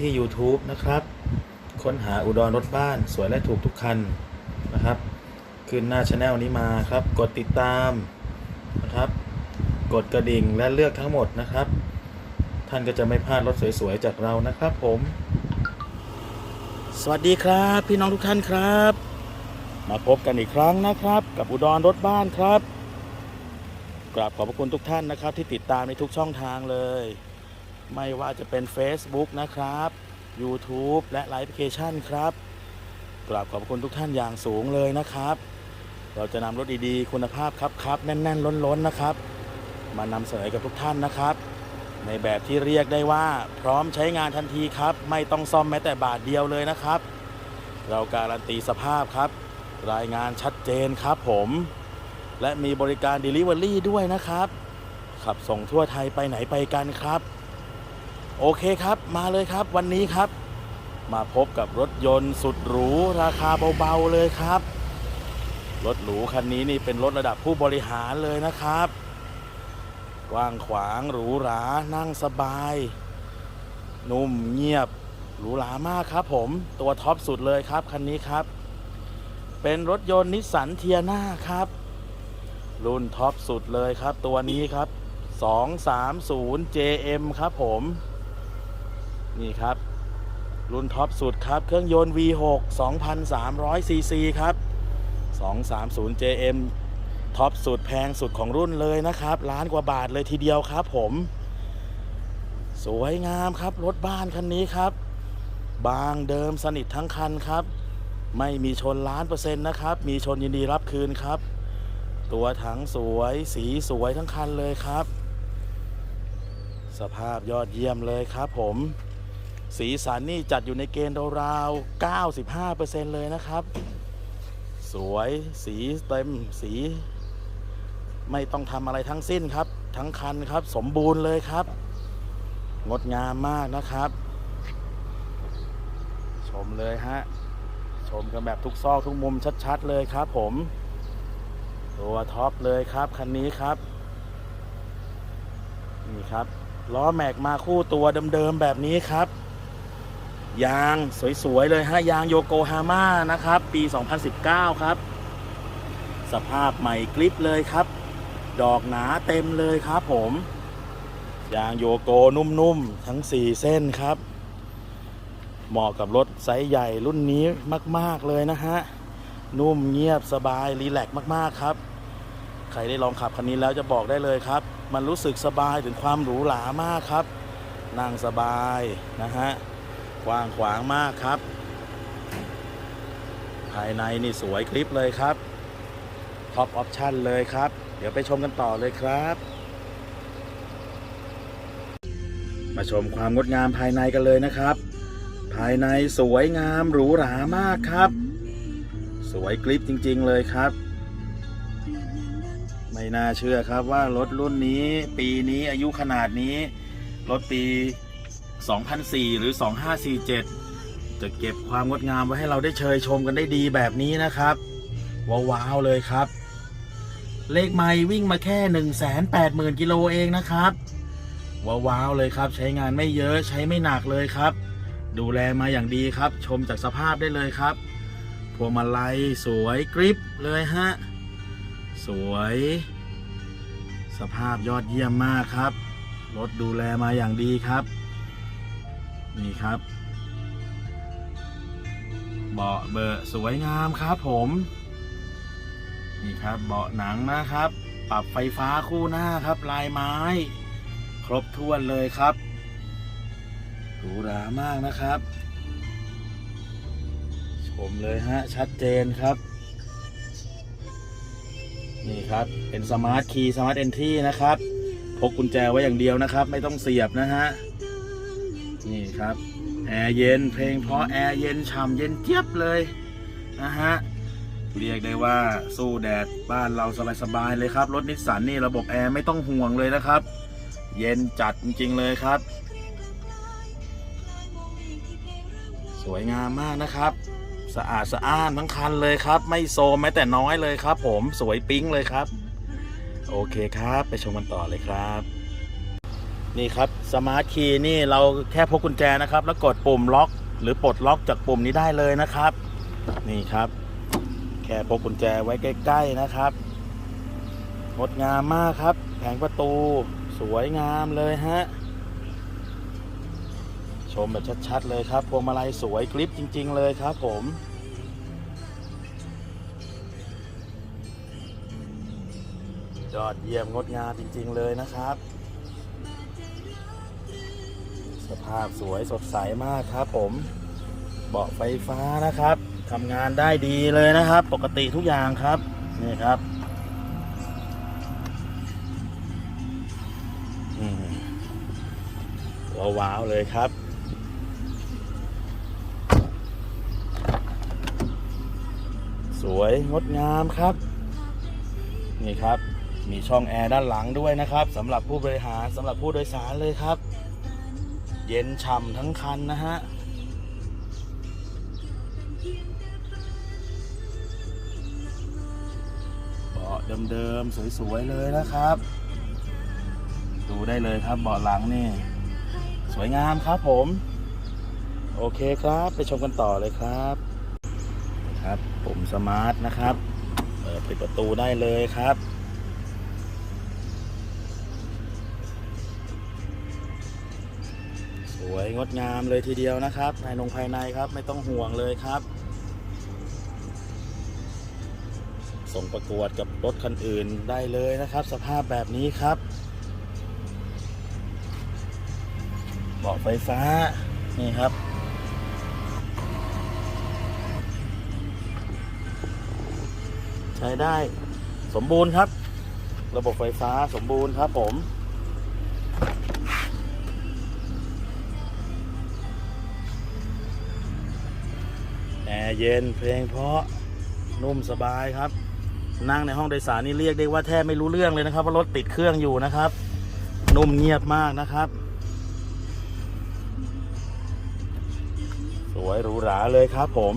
ที่ YouTube นะครับ ค้นหาอุดรรถบ้านสวยและถูกทุกคันนะครับ ขึ้นหน้าช anel นี้มาครับ กดติดตามนะครับ กดกระดิ่งและเลือกทั้งหมดนะครับ ท่านก็จะไม่พลาดรถสวยๆ จากเรานะครับผม สวัสดีครับ พี่น้องทุกท่านครับ มาพบกันอีกครั้งนะครับ กับอุดรรถบ้านครับกราบขอบพระคุณทุกท่านนะครับ ที่ติดตามในทุกช่องทางเลย ไม่ว่าจะเป็น Facebook นะครับ YouTube และไลฟ์แอปพลิเคชันครับกราบขอบคุณทุกท่านอย่างสูงเลยนะครับ เราจะนำรถดีๆ คุณภาพครับครับแน่น ๆ ล้นๆนะครับ มานำเสนอกับทุกท่านนะครับ ในแบบที่เรียกได้ว่า พร้อมใช้งานทันทีครับ ไม่ต้องซ่อมแม้แต่บาทเดียวเลยนะครับ เราการันตีสภาพครับ รายงานชัดเจนครับผม และมีบริการ Delivery ด้วยนะครับ ขับส่งทั่วไทยไปไหนไปกันครับ โอเคครับมาเลยครับวันนี้ครับ มาพบกับรถยนต์สุดหรู ราคาเบาๆเลยครับ รถหรูคันนี้นี่เป็นรถระดับผู้บริหารเลยนะครับ กว้างขวางหรูหรานั่งสบาย นุ่มเงียบหรูหรามากครับผมตัวท็อปสุดเลยครับคันนี้ครับ เป็นรถยนต์นิสสันเทียนาครับ รุ่นท็อปสุดเลยครับตัวนี้ครับ 230 JM ครับผม นี่ครับ รุ่นท็อปสุดครับ เครื่องยนต์ V6 2,300 cc ครับ 230 JM ท็อปสุดแพงสุดของรุ่นเลยนะครับ ล้านกว่าบาทเลยทีเดียวครับผม สวยงามครับ รถบ้านคันนี้ครับ บางเดิมสนิททั้งคันครับ ไม่มีชนล้านเปอร์เซ็นต์นะครับ มีชนยินดีรับคืนครับ ตัวถังสวยสีสวยทั้งคันเลยครับ สภาพยอดเยี่ยมเลยครับผม สีสันนี่จัดอยู่ในเกณฑ์ราวๆ95%เลยนะครับ สวยสีเต็มสี ไม่ต้องทำอะไรทั้งสิ้นครับ ทั้งคันครับ สมบูรณ์เลยครับ งดงามมากนะครับ ชมเลยฮะ ชมกันแบบทุกซอกทุกมุมชัด ๆ เลยครับผม ตัวท็อปเลยครับคันนี้ครับนี่ครับล้อแม็กมาคู่ตัวเดิมๆแบบนี้ครับ ยางสวยๆเลยฮะยางโยโกฮาม่านะครับ ปี 2019 ครับ สภาพใหม่กริปเลยครับ ดอกหนาเต็มเลยครับผม ยางโยโกนุ่มๆ ทั้ง 4 เส้นครับ เหมาะกับรถไซส์ใหญ่รุ่นนี้มากๆเลยนะฮะ นุ่มเงียบสบาย รีแลกซ์มากๆครับ ใครได้ลองขับคันนี้แล้วจะบอกได้เลยครับ มันรู้สึกสบายถึงความหรูหรามากครับ นั่งสบายนะฮะ กว้างขวางมากครับ ภายในนี่สวยคลิปเลยครับท็อปออปชั่นเลยครับ เดี๋ยวไปชมกันต่อเลยครับ มาชมความงดงามภายในกันเลยนะครับ ภายในสวยงามหรูหรามากครับ สวยกริปจริง ๆ เลยครับ ไม่น่าเชื่อครับว่ารถรุ่นนี้ ปีนี้อายุขนาดนี้ รถปี 2004 หรือ 2547 จะเก็บความงดงามไว้ให้เราได้เชยชมกันได้ดีแบบนี้นะครับ ว้าวๆเลยครับ เลขไม่วิ่งมาแค่ 180,000 กิโลเองนะครับ ว้าวๆเลยครับ ใช้งานไม่เยอะใช้ไม่หนักเลยครับ ดูแลมาอย่างดีครับ ชมจากสภาพได้เลยครับพวงมาลัยสวยกริปเลยฮะ สวย สภาพยอดเยี่ยมมากครับ รถดูแลมาอย่างดีครับ นี่ครับเบาะเบอะสวยงามครับผม นี่ครับเบาะหนังนะครับ ปรับไฟฟ้าคู่หน้าครับ ลายไม้ ครบถ้วนเลยครับหรูหรามากนะครับ ชมเลยฮะ ชัดเจนครับ นี่ครับ เป็นสมาร์ทคีย์สมาร์ทเอนทรีนะครับ พกกุญแจไว้อย่างเดียวนะครับ ไม่ต้องเสียบนะฮะ นี่ครับ แอร์เย็นเพลงเพราะแอร์เย็นฉ่ำเย็นเจี๊ยบเลยนะฮะเรียกได้ว่าสู้แดดบ้านเราสบายๆเลยครับรถนิสสันนี่ระบบแอร์ไม่ต้องห่วงเลยนะครับ เย็นจัดจริงๆเลยครับ สวยงามมากนะครับ สะอาดสะอ้านทั้งคันเลยครับ ไม่โซมแม้แต่น้อยเลยครับ ผมสวยปิ๊งเลยครับ โอเคครับ ไปชมกันต่อเลยครับ นี่ครับสมาร์ทคีย์นี่เราแค่พกกุญแจนะครับ แล้วกดปุ่มล็อก หรือปลดล็อกจากปุ่มนี้ได้เลยนะครับ นี่ครับ แค่พกกุญแจไว้ใกล้ ๆนะครับงดงามมากครับ แผงประตูสวยงามเลยฮะชมแบบชัดๆเลยครับพวงมาลัยสวยกริปจริง ๆ เลยครับผม ยอดเยี่ยมงดงามจริง ๆ เลยนะครับ ภาพสวยสดใสมากครับผม เบาะไฟฟ้านะครับทำงานได้ดีเลยนะครับ ปกติทุกอย่างครับนี่ครับอืมว้าวๆเลยครับ สวยงดงามครับ นี่ครับ มีช่องแอร์ด้านหลังด้วยนะครับสำหรับผู้บริหารสำหรับผู้โดยสารเลยครับ เย็นฉ่ำทั้งคันนะฮะ เบาะเดิมๆ สวยๆ เลยนะครับ ดูได้เลยครับเบาะหลังนี่ สวยงามครับผม โอเคครับ ไปชมกันต่อเลยครับ ครับ ผมสมาร์ทนะครับ เปิดปิดประตูได้เลยครับ วยงดงามเลยทีเดียวนะครับภายนงภายในครับไม่ต้องห่วงเลยครับ ส่งประกวดกับรถคันอื่นได้เลยนะครับ สภาพแบบนี้ครับเบาะไฟฟ้านี่ครับใช้ได้สมบูรณ์ครับ ระบบไฟฟ้าสมบูรณ์ครับผม เย็นเพลงเพราะนุ่มสบายครับ นั่งในห้องโดยสารนี่เรียกได้ว่าแทบไม่รู้เรื่องเลยนะครับว่ารถติดเครื่องอยู่นะครับ นุ่มเงียบมากนะครับ สวยหรูหราเลยครับผม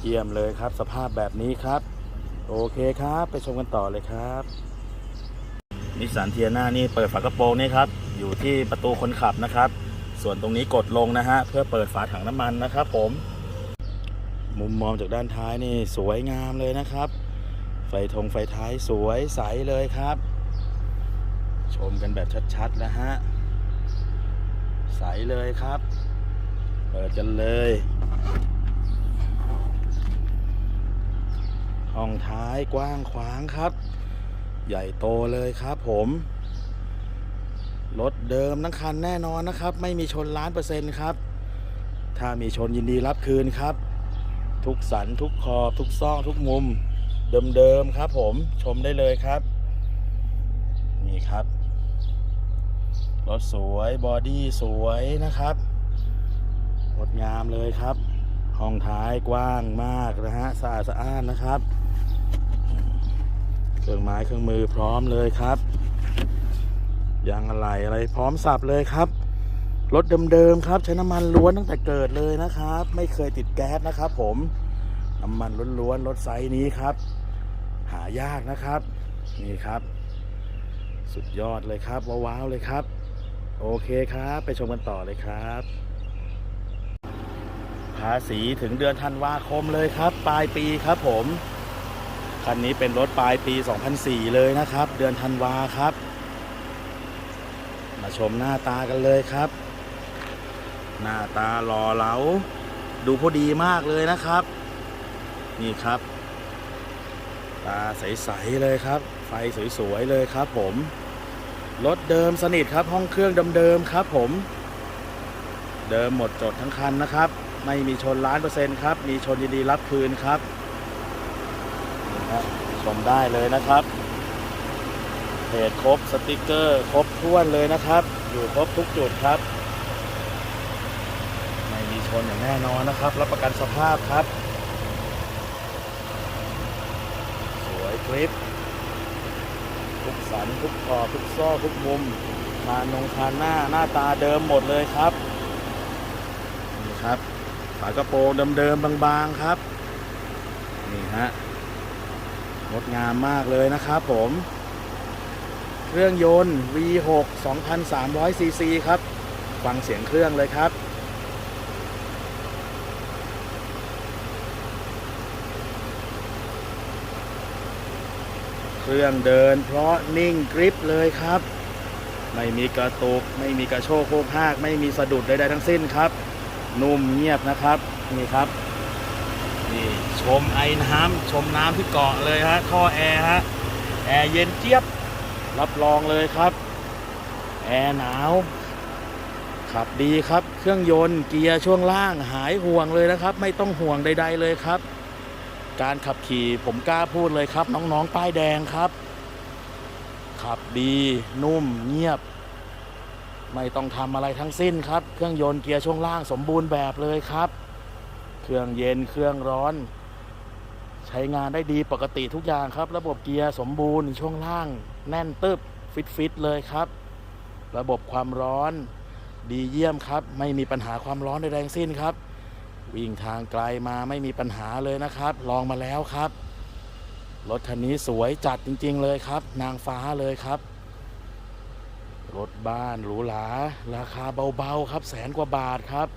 เยี่ยมเลยครับ สภาพแบบนี้ครับ โอเคครับ ไปชมกันต่อเลยครับนิสสันเทียนานี่เปิดฝากระโปรงนี่ครับ อยู่ที่ประตูคนขับนะครับ ส่วนตรงนี้กดลงนะฮะเพื่อเปิดฝาถังน้ำมันนะครับผม มุมมองจากด้านท้ายนี่สวยงามเลยนะครับ ไฟธงไฟท้ายสวยใสเลยครับ ชมกันแบบชัดๆนะฮะใสเลยครับ เปิดกันเลย ห้องท้ายกว้างขวางครับ ใหญ่โตเลยครับผม รถเดิมทั้งคันแน่นอนนะครับ ไม่มีชนล้านเปอร์เซ็นต์ครับ ถ้ามีชนยินดีรับคืนครับ ทุกสันทุกขอบทุกซอกทุกมุม เดิมๆครับผมชมได้เลยครับ นี่ครับ รถสวยบอดี้สวยนะครับงดงามเลยครับ ห้องท้ายกว้างมากนะฮะสะอาดสะอ้านนะครับ เครื่องไม้เครื่องมือพร้อมเลยครับ ยางอะไรอะไรพร้อมสับเลยครับรถเดิมๆครับใช้น้ำมันล้วนตั้งแต่เกิดเลยนะครับ ไม่เคยติดแก๊สนะครับ ผมน้ำมันล้วนๆรถไซส์นี้ครับ หายากนะครับ นี่ครับ สุดยอดเลยครับ ว้าวๆเลยครับ โอเคครับ ไปชมกันต่อเลยครับ ภาษีถึงเดือนธันวาคมเลยครับ ปลายปีครับผมคันนี้เป็นรถปลายปี 2004 เลยนะครับ เดือนธันวาครับ มาชมหน้าตากันเลยครับ หน้าตาหล่อเหลา ดูพอดีมากเลยนะครับ นี่ครับ ตาใสๆเลยครับ ไฟสวยๆเลยครับ ผมรถเดิมสนิทครับ ห้องเครื่องเดิมๆครับ ผม เดิมหมดจดทั้งคันนะครับ ไม่มีชนล้านเปอร์เซ็นต์ครับ มีชนยินดีรับคืนครับนี่ครับชมได้เลยนะครับ เพจครบสติกเกอร์ ครบถ้วนเลยนะครับ อยู่ครบทุกจุดครับ ไม่มีชนอย่างแน่นอนนะครับ รับประกันสภาพครับ สวยคลิป ทุกสันทุกขอบทุกซอกทุกมุมคานงคานหน้าหน้าตาเดิมหมดเลยครับ นี่ครับฝากระโปรงเดิมๆบางๆครับ นี่ฮะงดงามมากเลยนะครับผม เครื่องยนต์ V6 2,300 cc ครับ ฟังเสียงเครื่องเลยครับเครื่องเดินเพราะนิ่งกริปเลยครับ ไม่มีกระตุก ไม่มีกระโชกโคกหาก ไม่มีสะดุดใดๆทั้งสิ้นครับ นุ่มเงียบนะครับนี่ครับนี่ชมไอ้น้ำชมน้ำที่เกาะเลยฮะท่อแอร์ฮะแอร์เย็นเจี๊ยบ รับรองเลยครับ แอร์หนาว ขับดีครับ เครื่องยนต์เกียร์ช่วงล่างหายห่วงเลยนะครับ ไม่ต้องห่วงใด ๆ เลยครับ การขับขี่ผมกล้าพูดเลยครับ น้องๆป้ายแดงครับ ขับดีนุ่มเงียบ ไม่ต้องทำอะไรทั้งสิ้นครับ เครื่องยนต์เกียร์ช่วงล่างสมบูรณ์แบบเลยครับ เครื่องเย็นเครื่องร้อนใช้งานได้ดีปกติทุกอย่างครับ ระบบเกียร์สมบูรณ์ช่วงล่าง แน่นตึบฟิตฟิตเลยครับ ระบบความร้อนดีเยี่ยมครับ ไม่มีปัญหาความร้อนใดๆทั้งสิ้นครับ วิ่งทางไกลมาไม่มีปัญหาเลยนะครับ ลองมาแล้วครับรถคันนี้สวยจัดจริง ๆ เลยครับ นางฟ้าเลยครับ รถบ้านหรูหราราคาเบาๆครับ แสนกว่าบาทครับ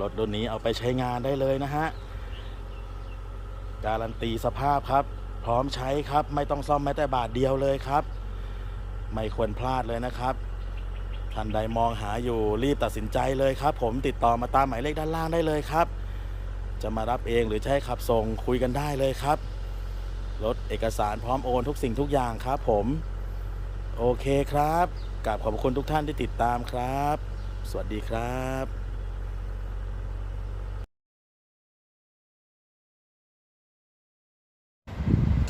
รถรุ่นนี้เอาไปใช้งานได้เลยนะฮะ การันตีสภาพครับ พร้อมใช้ครับ ไม่ต้องซ่อมแม้แต่บาทเดียวเลยครับ ไม่ควรพลาดเลยนะครับท่านใดมองหาอยู่รีบตัดสินใจเลยครับ ผมติดต่อมาตามหมายเลขด้านล่างได้เลยครับ จะมารับเองหรือให้ขับส่งคุยกันได้เลยครับรถเอกสารพร้อมโอนทุกสิ่งทุกอย่างครับ ผม โอเคครับกราบขอบคุณทุกท่านที่ติดตามครับ สวัสดีครับ